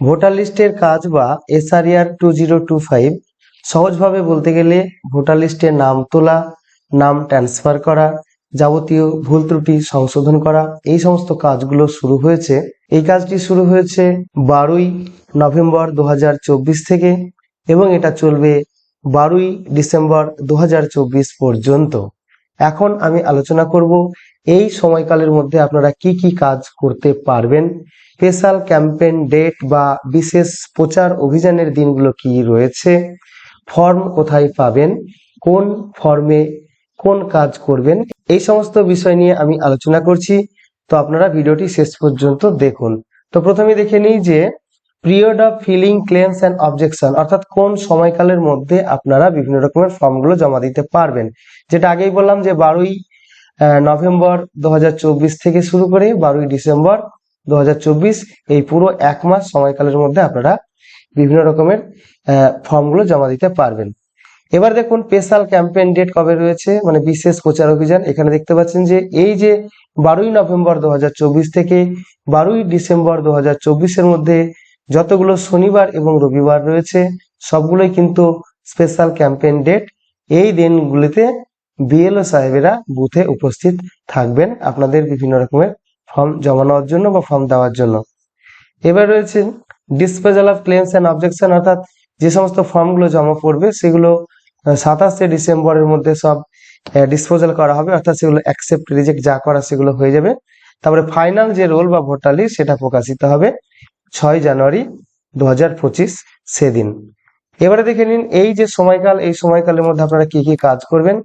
Voter লিস্টের কাজ বা SRER two zero two five সহজভাবে বলতে গেলে ভোটার লিস্টে নাম তোলা, নাম ট্রান্সফার করা, যাবতীয় ভুল ত্রুটি সংশোধন করা, এই সমস্ত কাজগুলো শুরু হয়েছে। এই কাজটি শুরু হয়েছে বারোই নভেম্বর দু হাজার চব্বিশ থেকে এবং এটা চলবে বারোই ডিসেম্বর দু হাজার চব্বিশ পর্যন্ত। এখন আমি আলোচনা করব এই সময়কালের মধ্যে আপনারা কি কি কাজ করতে পারবেন। স্পেশাল ক্যাম্পেইন ডেট বা বিশেষ প্রচার অভিযানের দিনগুলো কি রয়েছে, ফর্ম কোথায় পাবেন, কোন ফর্মে কোন কাজ করবেন, এই সমস্ত বিষয় নিয়ে আমি আলোচনা করছি। তো আপনারা ভিডিওটি শেষ পর্যন্ত দেখুন। তো প্রথমে দেখে নিই যে period of filing claims and objection অর্থাৎ কোন সময়কালের মধ্যে আপনারা বিভিন্ন রকমের ফর্মগুলো জমা দিতে পারবেন। যেটা আগেই বললাম যে বারোই নভেম্বর দু হাজার চব্বিশ থেকে শুরু করে বারোই ডিসেম্বর দু হাজার চব্বিশ এই পুরো এক মাস সময়কালের মধ্যে আপনারা বিভিন্ন রকমের ফর্মগুলো জমা দিতে পারবেন। এবার দেখুন স্পেশাল ক্যাম্পেইন ডেট কবে রয়েছে মানে বিশেষ প্রচার অভিযান। এখানে দেখতে পাচ্ছেন যে এই যে বারোই নভেম্বর দু হাজার চব্বিশ থেকে বারোই ডিসেম্বর দু হাজার চব্বিশ এর মধ্যে যতগুলো শনিবার এবং রবিবার রয়েছে, সবগুলোই কিন্তু স্পেশাল ক্যাম্পেইন ডেট এই দিনগুলিতে বিএলও সাহেবেরা বুথে উপস্থিত থাকবেন আপনাদের বিভিন্ন রকমের ফর্ম জমা নেওয়ার জন্য বা ফর্ম দেওয়ার জন্য। এবার রয়েছে disposal of claims and objection অর্থাৎ যে সমস্ত ফর্মগুলো জমা পড়বে, সেগুলো সাতাশে ডিসেম্বরের মধ্যে সব ডিসপোজাল করা হবে, অর্থাৎ সেগুলো অ্যাকসেপ্ট রিজেক্ট যা করা সেগুলো হয়ে যাবে। তারপরে ফাইনাল যে রোল বা ভোটার লিস্ট সেটা প্রকাশিত হবে। ছয় জানুয়ারি দু হাজার পঁচিশ সেদিন। এবারে দেখে নিন, এই যে সময়কাল, এই সময়কালের মধ্যে আপনারা কি কি কাজ করবেন?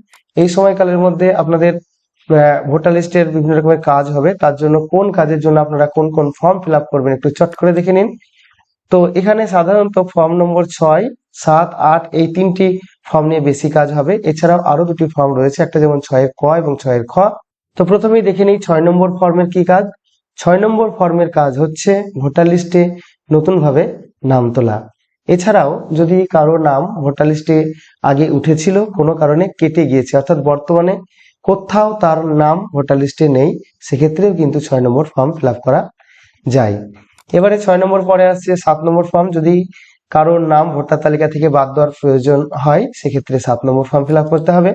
এই সময়কালের মধ্যে আপনাদের ভোটার লিস্টের বিভিন্ন রকমের কাজ হবে। তার জন্য কোন কাজের জন্য আপনারা কোন কোন ফর্ম ফিল করবেন একটু চট করে দেখে নিন। তো এখানে সাধারণত ফর্ম নম্বর ছয়, সাত, আট, এই তিনটি ফর্ম নিয়ে বেশি কাজ হবে। এছাড়াও আরও দুটি ফর্ম রয়েছে, একটা যেমন ছয়ের ক এবং ছয়ের খ। তো প্রথমেই দেখে নিই, ছয় নম্বর ফর্মের কি কাজ? ছয় নম্বর ফর্মের কাজ হচ্ছে ভোটার লিস্টে নতুনভাবে নাম তোলা। এছাড়াও যদি কারও নাম ভোটার লিস্টে আগে উঠেছিল, কোনো কারণে কেটে গিয়েছে, অর্থাৎ বর্তমানে কোথাও তার নাম ভোটার লিস্টে নেই, সেক্ষেত্রেও কিন্তু ছয় নম্বর ফর্ম ফিল করা যায়। এবারে ছয় নম্বর পরে আসছে সাত নম্বর ফর্ম। যদি কারোর নাম ভোটার তালিকা থেকে বাদ দেওয়ার প্রয়োজন হয়, সেক্ষেত্রে সাত নম্বর ফর্ম ফিল করতে হবে।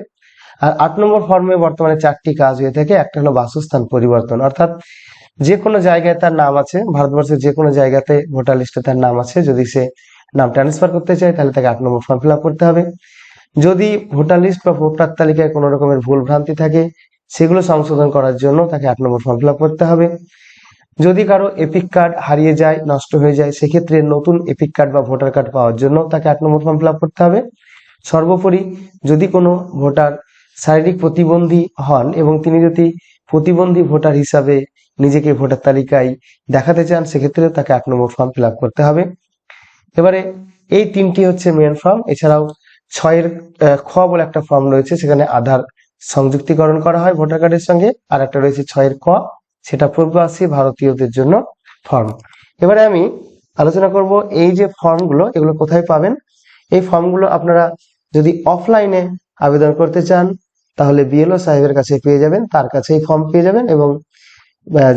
আর আট নম্বর ফর্মে বর্তমানে চারটি কাজ হয়ে থাকে, একটা হলো বাসস্থান পরিবর্তন, অর্থাৎ যে কোনো জায়গায় তার নাম আছে, ভারতবর্ষের যে কোনো জায়গাতে ভোটার লিস্টে তার নাম আছে। যদি সে নাম ট্রান্সফার করতে চায়, তাহলে তাকে আট নম্বর ফর্ম ফিল করতে হবে। যদি ভোটার লিস্ট বা ভোটার তালিকায় কোনো রকমের ভুল ভ্রান্তি থাকে, সেগুলো সংশোধন করার জন্য তাকে আট নম্বর ফর্ম ফিল করতে হবে। যদি কারও এপিক কার্ড হারিয়ে যায়, নষ্ট হয়ে যায়, সেক্ষেত্রে নতুন এপিক কার্ড বা ভোটার কার্ড পাওয়ার জন্য তাকে আট নম্বর ফর্ম ফিল করতে হবে। সর্বোপরি, যদি কোনো ভোটার শারীরিক প্রতিবন্ধী হন এবং তিনি যদি প্রতিবন্ধী ভোটার হিসাবে নিজেকে ভোটার তালিকায় দেখাতে চান সেক্ষেত্রে তাকে এক নম্বর ফর্ম ফিল করতে হবে। এবারে এই তিনটি হচ্ছে মেন ফর্ম এছাড়াও ছয়ের খ বলে একটা ফর্ম রয়েছে, সেখানে আধার সংযুক্তিকরণ করা হয় ভোটার কার্ডের সঙ্গে, আর একটা রয়েছে ছয়ের ক, সেটা পূর্ববাসী ভারতীয়দের জন্য ফর্ম এবারে আমি আলোচনা করব এই যে ফর্মগুলো এগুলো কোথায় পাবেন? এই ফর্মগুলো আপনারা যদি অফলাইনে আবেদন করতে চান, তাহলে বিএলও সাহেবের কাছে পেয়ে যাবেন, তার কাছে এই ফর্ম পেয়ে যাবেন এবং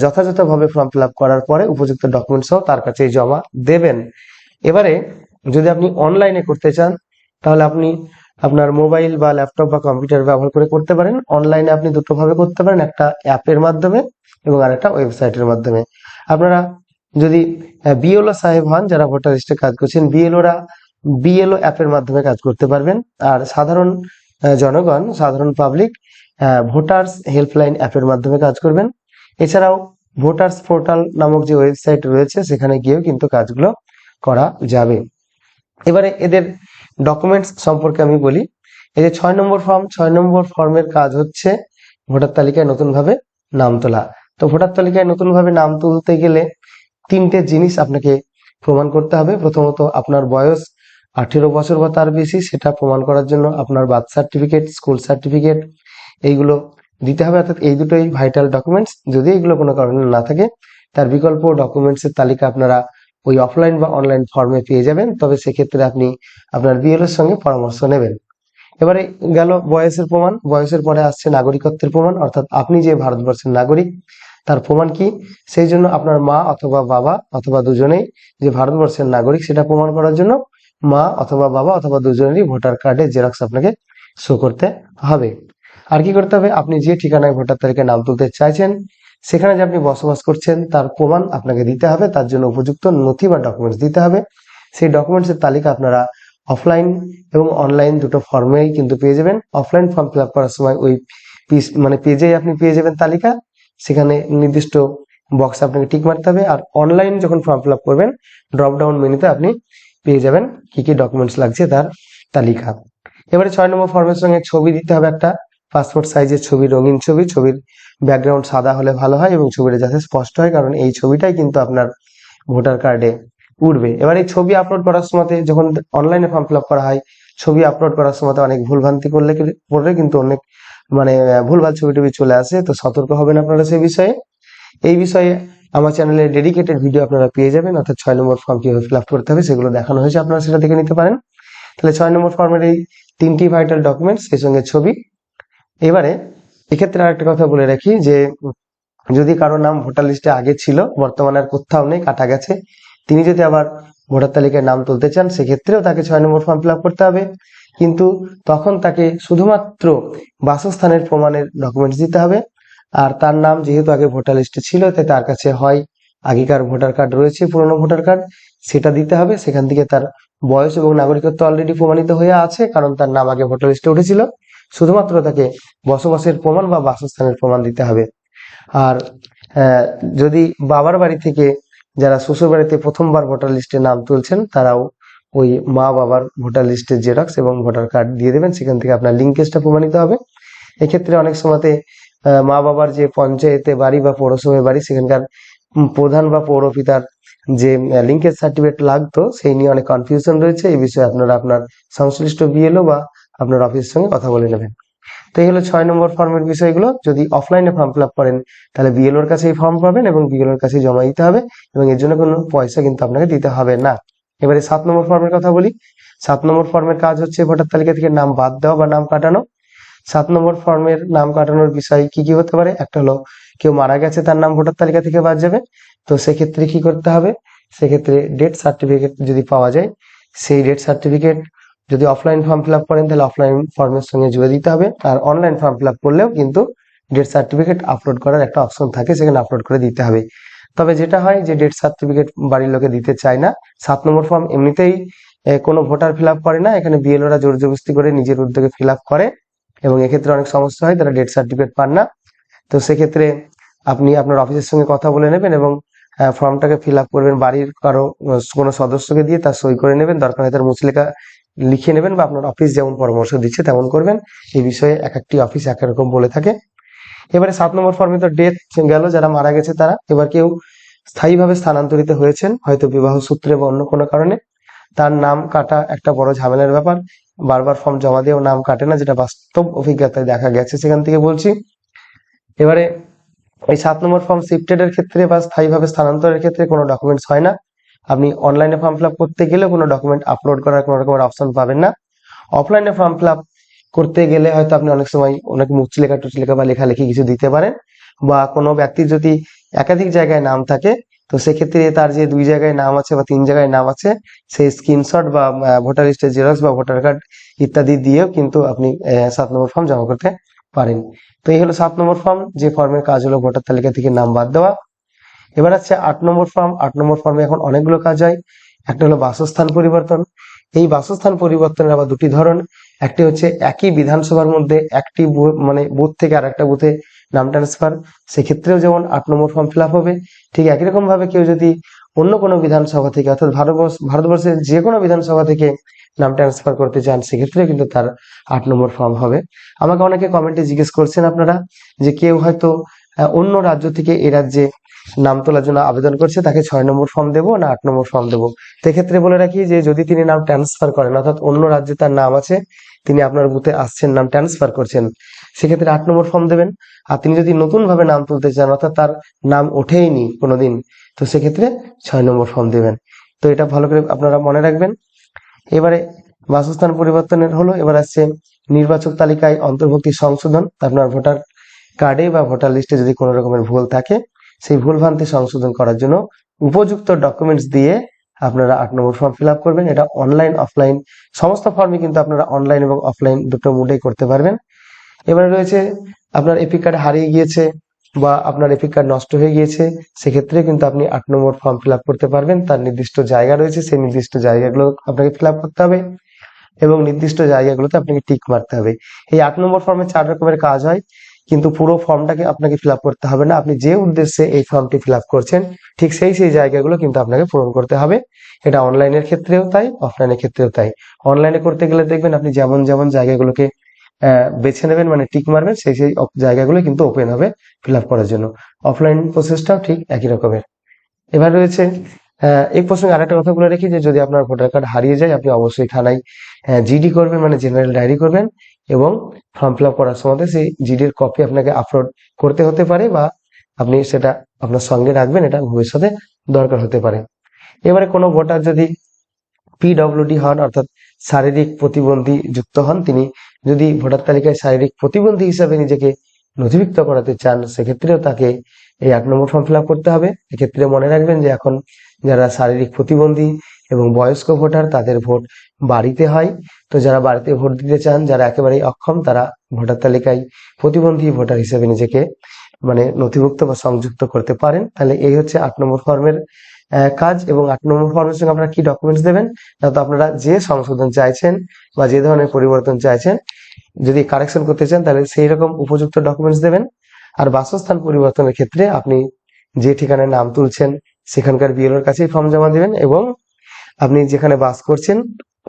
যথাযথভাবে ফর্ম ফিল করার পরে উপযুক্ত ডকুমেন্টস সহ তার কাছে জমা দেবেন। এবারে যদি আপনি অনলাইনে করতে চান, তাহলে আপনি আপনার মোবাইল বা ল্যাপটপ বা কম্পিউটার ব্যবহার করে করতে পারেন। অনলাইনে আপনি দুটো ভাবে করতে পারেন একটা অ্যাপের মাধ্যমে এবং আরেকটা ওয়েবসাইটের মাধ্যমে। আপনারা যদি বিএলও সাহেব হন, যারা ভোটার লিস্টে কাজ করছেন বিএলওরা বিএলও অ্যাপের মাধ্যমে কাজ করতে পারবেন। আর সাধারণ জনগণ, সাধারণ পাবলিক ভোটার্স হেল্পলাইন অ্যাপের মাধ্যমে কাজ করবেন। এছাড়াও ভোটার্স পোর্টাল নামক যে ওয়েবসাইট রয়েছে, সেখানে গিয়েও কিন্তু কাজগুলো করা যাবে। এবারে এদের ডকুমেন্টস সম্পর্কে আমি বলি। এই যে ছয় নম্বর ফর্ম ছয় নম্বর ফর্মের কাজ হচ্ছে ভোটার তালিকায় নতুনভাবে নাম তোলা। তো ভোটার তালিকায় নতুনভাবে নাম তুলতে গেলে তিনটে জিনিস আপনাকে প্রমাণ করতে হবে। প্রথমত, আপনার বয়স, আঠেরো বছর বা তার বেশি, সেটা প্রমাণ করার জন্য আপনার বার্থ সার্টিফিকেট স্কুল সার্টিফিকেট এইগুলো দিতে হবে, অর্থাৎ এই দুটোই ভাইটাল ডকুমেন্টস যদি এগুলো কোনো কারণে না থাকে, তার বিকল্প ডকুমেন্টসের তালিকা আপনারা ওই অফলাইন বা অনলাইন ফর্মে পেয়ে যাবেন। তবে সেক্ষেত্রে আপনি আপনার বিএলএর সঙ্গে পরামর্শ নেবেন। এবারে গেল বয়সের প্রমাণ। বয়সের পরে আসছে নাগরিকত্বের প্রমাণ, অর্থাৎ আপনি যে ভারতবর্ষের নাগরিক, তার প্রমাণ কি? সেই জন্য আপনার মা অথবা বাবা অথবা দুজনেই যে ভারতবর্ষের নাগরিক, সেটা প্রমাণ করার জন্য মা অথবা বাবা অথবা দুজনেরই ভোটার কার্ডের জেরক্স আপনাকে শো করতে হবে। আর কি করতে হবে? আপনি যে ঠিকানায় ভোটার তালিকায় নাম তুলতে চাইছেন, সেখানে যে আপনি বসবাস করছেন, তার প্রমাণ আপনাকে দিতে হবে, তার জন্য উপযুক্ত নথি বা ডকুমেন্টস দিতে হবে। সেই ডকুমেন্টসের তালিকা আপনারা অফলাইন এবং অনলাইন দুটো ফর্মেই কিন্তু পেয়ে যাবেন। অফলাইন ফর্ম ফিল করার সময় ওই পিস মানে পেজেই আপনি পেয়ে যাবেন তালিকা। সেখানে নির্দিষ্ট বক্স আপনাকে টিক মারতে হবে। আর অনলাইন যখন ফর্ম ফিল করবেন ড্রপ ডাউন মেনুতে আপনি পেয়ে যাবেন কি কি ডকুমেন্টস লাগছে তার তালিকা। এবারে ছয় নম্বর ফর্মের সঙ্গে ছবি দিতে হবে একটা। পাসপোর্ট সাইজের ছবি, রঙিন ছবি, ছবির ব্যাকগ্রাউন্ড সাদা হলে ভালো হয় এবং ছবিটা যাতে স্পষ্ট হয়, কারণ এই ছবিটাই কিন্তু আপনার ভোটার কার্ডে উঠবে। এবার এই ছবি আপলোড করার সময় যখন অনলাইনে ফর্ম ফিল করা হয়, ছবি আপলোড করার সময় অনেক ভুলভ্রান্তি করলে করলে কিন্তু অনেক মানে ভুলভাল ছবি টবি চলে আসে। তো সতর্ক হবেন আপনারা সেই বিষয়ে। এই বিষয়ে আমার চ্যানেলে ডেডিকেটেড ভিডিও আপনারা পেয়ে যাবেন, অর্থাৎ ছয় নম্বর ফর্ম কীভাবে ফিল আপ করতে হবে সেগুলো দেখানো হয়েছে, আপনারা সেটা দেখে নিতে পারেন। তাহলে ছয় নম্বর ফর্মের এই তিনটি ভাইটাল ডকুমেন্টস সেই সঙ্গে ছবি এবারে এক্ষেত্রে আরেকটা কথা বলে রাখি যে, যদি কারও নাম ভোটার লিস্টে আগে ছিল, বর্তমানে আর কোথাও নেই, কাটা গেছে, তিনি যদি আবার ভোটার তালিকায় নাম তুলতে চান, সেক্ষেত্রেও তাকে ছয় নম্বর ফর্ম ফিল করতে হবে। কিন্তু তখন তাকে শুধুমাত্র বাসস্থানের প্রমাণের ডকুমেন্টস দিতে হবে। আর তার নাম যেহেতু আগে ভোটার লিস্টে ছিল, তাই তার কাছে হয় আগেকার ভোটার কার্ড রয়েছে, পুরনো ভোটার কার্ড। সেটা দিতে হবে। সেখান থেকে তার বয়স এবং নাগরিকত্ব অলরেডি প্রমাণিত হয়ে আছে, কারণ তার নাম আগে ভোটার লিস্টে উঠেছিল। শুধুমাত্র তাকে বসবাসের প্রমাণ বা বাসস্থানের প্রমাণ দিতে হবে। আর যদি বাবার বাড়ি থেকে যারা শ্বশুর বাড়িতে প্রথমবার ভোটার লিস্টে নাম তুলছেন, তারাও ওই মা বাবার ভোটার লিস্টের জেরক্স এবং ভোটার কার্ড দিয়ে দেবেন। সেখান থেকে আপনার লিঙ্কেজটা প্রমাণিত হবে। এক্ষেত্রে অনেক সময়তে মা বাবার যে পঞ্চায়েতে বাড়ি বা পৌরসভায় বাড়ি, সেখানকার প্রধান বা পৌরপিতার যে লিঙ্কেজ সার্টিফিকেট লাগতো, সেই নিয়ে অনেক কনফিউশন রয়েছে। এই বিষয়ে আপনারা আপনার সংশ্লিষ্ট বিএলও বা আপনার অফিসের সঙ্গে কথা বলে নেবেন। তো এই হলো ছয় নম্বর ফর্মের বিষয়গুলো। যদি অফলাইনে ফর্ম ফিল করেন, তাহলে বিএলওর কাছে এই ফর্ম পাবেন এবং বিএল বিএলওর কাছে জমা দিতে হবে এবং এর জন্য কোনো পয়সা কিন্তু আপনাকে দিতে হবে না। এবারে সাত নম্বর ফর্মের কথা বলি। সাত নম্বর ফর্মের কাজ হচ্ছে ভোটার তালিকা থেকে নাম বাদ দেওয়া বা নাম কাটানো। সাত নম্বর ফর্মের নাম কাটানোর বিষয় কি কি হতে পারে? একটা হলো, কেউ মারা গেছে, তার নাম ভোটার তালিকা থেকে বাদ যাবে। তো সেক্ষেত্রে কি করতে হবে? সেক্ষেত্রে ডেথ সার্টিফিকেট যদি পাওয়া যায়, সেই ডেথ সার্টিফিকেট যদি অফলাইন ফর্ম ফিল আপ করেন, তাহলে অফলাইন ফর্মের সঙ্গে জুড়ে দিতে হবে। আর অনলাইন ফর্ম ফিল আপ করলেও কিন্তু ডেট সার্টিফিকেট আপলোড করার একটা অপশন থাকে, সেখানে আপলোড করে দিতে হবে। তবে যেটা হয় যে ডেট সার্টিফিকেট বাড়ির লোকে দিতে চায় না। সাত নম্বর ফর্ম এমনিতেই কোনো ভোটার ফিল আপ করে না। এখানে বিএলওরা জোর জবরদস্তি করে নিজের উদ্যোগে ফিল আপ করে। এবং এক্ষেত্রে অনেক সমস্যা হয়, তারা ডেট সার্টিফিকেট পান না। তো সেক্ষেত্রে আপনি আপনার অফিসের সঙ্গে কথা বলে নেবেন এবং ফর্মটাকে ফিল আপ করবেন। বাড়ির কারও, কোনো সদস্যকে দিয়ে তার সই করে নেবেন। দরকার হয় তার মুচলেখা লিখে নেবেন বা আপনার অফিস যেমন পরামর্শ দিচ্ছে তেমন করবেন। এই বিষয়ে এক একটি অফিস এক রকম বলে থাকে। এবারে সাত নম্বর ফর্মে তো ডেথ গেল, যারা মারা গেছে তারা। এবার কেউ স্থায়ীভাবে স্থানান্তরিত হয়েছেন, হয়তো বিবাহ সূত্রে বা অন্য কোনো কারণে। তার নাম কাটা একটা বড় ঝামেলার ব্যাপার। বারবার ফর্ম জমা দিয়েও নাম কাটে না, যেটা বাস্তব অভিজ্ঞতায় দেখা গেছে সেখান থেকে বলছি। এবারে এই সাত নম্বর ফর্ম শিফটেড এর ক্ষেত্রে বা স্থায়ীভাবে স্থানান্তরের ক্ষেত্রে কোনো ডকুমেন্টস হয় না। আপনি অনলাইনে ফর্ম ফিল করতে গেলে কোনো ডকুমেন্ট আপলোড করার কোনো রকমের অপশন পাবেন না। অফলাইনে ফর্ম ফিল করতে গেলে হয়তো আপনি অনেক সময় অনেক মুচলেখা টুচলেখা বা লেখালেখি কিছু দিতে পারেন বা কোনো ব্যক্তির যদি একাধিক জায়গায় নাম থাকে, তো সেক্ষেত্রে তার যে দুই জায়গায় নাম আছে বা তিন জায়গায় নাম আছে, সেই স্ক্রিনশট বা ভোটার লিস্টের জেরক্স বা ভোটার কার্ড ইত্যাদি দিয়েও কিন্তু আপনি সাত নম্বর ফর্ম জমা করতে পারেন। তো এই হলো সাত নম্বর ফর্ম যে ফর্মের কাজ হলো ভোটার তালিকা থেকে নাম বাদ দেওয়া। এবার আছে আট নম্বর ফর্ম আট নম্বর ফর্মে এখন অনেকগুলো কাজ হয়। একটা হলো বাসস্থান পরিবর্তন। এই বাসস্থান পরিবর্তনের আবার দুটি ধরন। একটি হচ্ছে একই বিধানসভার মধ্যে একটি মানে বুথ থেকে আর একটা বুথে নাম ট্রান্সফার সেক্ষেত্রেও যেমন আট নম্বর ফর্ম ফিল হবে, ঠিক একই রকম ভাবে কেউ যদি অন্য কোনো বিধানসভা থেকে অর্থাৎ ভারতবর্ষ, ভারতবর্ষের যে কোনো বিধানসভা থেকে নাম ট্রান্সফার করতে চান সেক্ষেত্রে কিন্তু তার আট নম্বর ফর্ম হবে। আমাকে অনেকে কমেন্টে জিজ্ঞেস করছেন আপনারা যে কেউ হয়তো অন্য রাজ্য থেকে এ রাজ্যে নাম তোলার জন্য আবেদন করছে, তাকে ছয় নম্বর ফর্ম দেবো না আট নম্বর ফর্ম দেবো। সেক্ষেত্রে বলে রাখি যে, যদি তিনি নাম ট্রান্সফার করেন, অর্থাৎ অন্য রাজ্যে তার নাম আছে, তিনি আপনার বুথে আসছেন, নাম ট্রান্সফার করছেন, সেক্ষেত্রে আট নম্বর ফর্ম দেবেন। আর তিনি যদি নতুন ভাবে নাম তুলতে চান, অর্থাৎ তার নাম ওঠেইনি কোনোদিন, তো সেক্ষেত্রে ছয় নম্বর ফর্ম দেবেন। তো এটা ভালো করে আপনারা মনে রাখবেন। এবারে বাসস্থান পরিবর্তনের হলো, এবার আসছে নির্বাচক তালিকায় অন্তর্ভুক্তি সংশোধন। আপনার ভোটার কার্ডে বা ভোটার লিস্টে যদি কোনো রকমের ভুল থাকে সেই ভুলভ্রান্তি সংশোধন করার জন্য উপযুক্ত ডকুমেন্টস দিয়ে আপনারা আট নম্বর ফর্ম ফিল করবেন। এটা অনলাইন অফলাইন সমস্ত ফর্মই কিন্তু আপনারা অনলাইন এবং অফলাইন দুটো মোডেই করতে পারবেন। এবারে রয়েছে আপনার এপিক কার্ড হারিয়ে গিয়েছে বা আপনার এপিক কার্ড নষ্ট হয়ে গিয়েছে, সেক্ষেত্রে কিন্তু আপনি আট নম্বর ফর্ম ফিল করতে পারবেন। তার নির্দিষ্ট জায়গা রয়েছে, সেই নির্দিষ্ট জায়গাগুলো আপনাকে ফিল করতে হবে এবং নির্দিষ্ট জায়গাগুলোতে আপনাকে টিক মারতে হবে। এই আট নম্বর ফর্মে চার রকমের কাজ হয়। কিন্তু পুরো ফর্মটাকে আপনাকে ফিল করতে হবে না। আপনি যে উদ্দেশ্যে এই ফর্মটি ফিল করছেন, ঠিক সেই সেই জায়গাগুলো কিন্তু আপনাকে পূরণ করতে হবে। এটা অনলাইনের ক্ষেত্রেও তাই, অফলাইনের ক্ষেত্রেও তাই। অনলাইনে করতে গেলে দেখবেন আপনি যেমন যেমন জায়গাগুলোকে বেছে নেবেন মানে টিক মারবেন, সেই সেই জায়গাগুলো কিন্তু ওপেন হবে ফিল করার জন্য। অফলাইন প্রসেসটাও ঠিক একই রকমের। এবার রয়েছে এই প্রসঙ্গে আরেকটা কথা বলে রাখি যে যদি আপনার ভোটার কার্ড হারিয়ে যায়, আপনি অবশ্যই থানায় জিডি করবেন মানে জেনারেল ডায়েরি করবেন। এবং ফর্ম ফিল করার সময় সেই জিডির কপি আপনাকে আপলোড করতে হতে পারে বা আপনি সেটা আপনার সঙ্গে রাখবেন, এটা ভবিষ্যতে দরকার হতে পারে। এবারে কোনো ভোটার যদি পিডব্লিউডি হন, অর্থাৎ শারীরিক প্রতিবন্ধী যুক্ত হন, তিনি যদি ভোটার তালিকায় শারীরিক প্রতিবন্ধী হিসাবে নিজেকে নথিভুক্ত করাতে চান, সেক্ষেত্রেও তাকে এই এক নম্বর ফর্ম ফিল করতে হবে। এক্ষেত্রে মনে রাখবেন যে এখন যারা শারীরিক প্রতিবন্ধী এবং বয়স্ক ভোটার তাদের ভোট বাড়িতে হয়। তো যারা বাড়িতে ভোট দিতে চান, যারা একেবারেই অক্ষম, তারা ভোটার তালিকায় প্রতিবন্ধী ভোটার হিসেবে নিজেকে মানে নথিভুক্ত বা সংযুক্ত করতে পারেন। তাহলে এই হচ্ছে আট নম্বর ফর্মের কাজ এবং আট নম্বর ফর্মের সঙ্গে আপনারা কি ডকুমেন্টস দেবেন? না তো আপনারা যে সংশোধন চাইছেন বা যে ধরনের পরিবর্তন চাইছেন, যদি কারেকশন করতে চান, তাহলে সেই রকম উপযুক্ত ডকুমেন্টস দেবেন। আর বাসস্থান পরিবর্তনের ক্ষেত্রে আপনি যে ঠিকানায় নাম তুলছেন, সেখানকার বিএলওর কাছেই ফর্ম জমা দেবেন এবং আপনি যেখানে বাস করছেন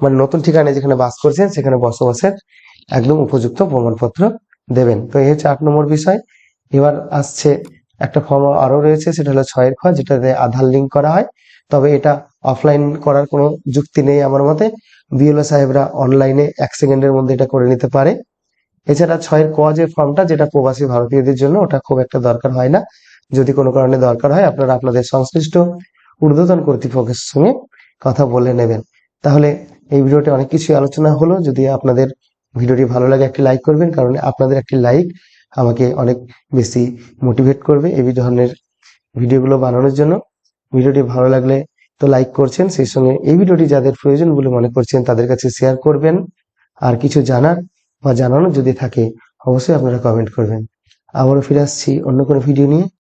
মানে নতুন ঠিকানায় যেখানে বাস করছেন, সেখানে বসবাসের একদম উপযুক্ত প্রমাণপত্র দেবেন। তো এই হচ্ছে আট নম্বর বিষয়। এবার আসছে একটা ফর্ম আরও রয়েছে, সেটা হলো ছয়ের খ যেটাতে আধার লিঙ্ক করা হয়। তবে এটা অফলাইন করার কোনো যুক্তি নেই আমার মতে। বিএলও সাহেবরা অনলাইনে এক সেকেন্ডের মধ্যে এটা করে নিতে পারে। এছাড়া ছয়ের ক যে ফর্মটা যেটা প্রবাসী ভারতীয়দের জন্য, ওটা খুব একটা দরকার হয় না। যদি কোনো কারণে দরকার হয়, আপনারা আপনাদের সংশ্লিষ্ট ঊর্ধ্বতন কর্তৃপক্ষের সঙ্গে কথা বলে নেবেন। তাহলে এই ভিডিওতে অনেক কিছু আলোচনা হলো। যদি আপনাদের ভিডিওটি ভালো লাগে, একটি লাইক করবেন, কারণ আপনাদের একটি লাইক আমাকে অনেক বেশি মোটিভেট করবে এই ধরনের ভিডিওগুলো বানানোর জন্য। ভিডিওটি ভালো লাগলে তো লাইক করছেন, সেই সঙ্গে এই ভিডিওটি যাদের প্রয়োজন বলে মনে করছেন, তাদের কাছে শেয়ার করবেন। আর কিছু জানার বা জানানোর যদি থাকে, অবশ্যই আপনারা কমেন্ট করবেন। আবারও ফিরে আসছি অন্য কোনো ভিডিও নিয়ে।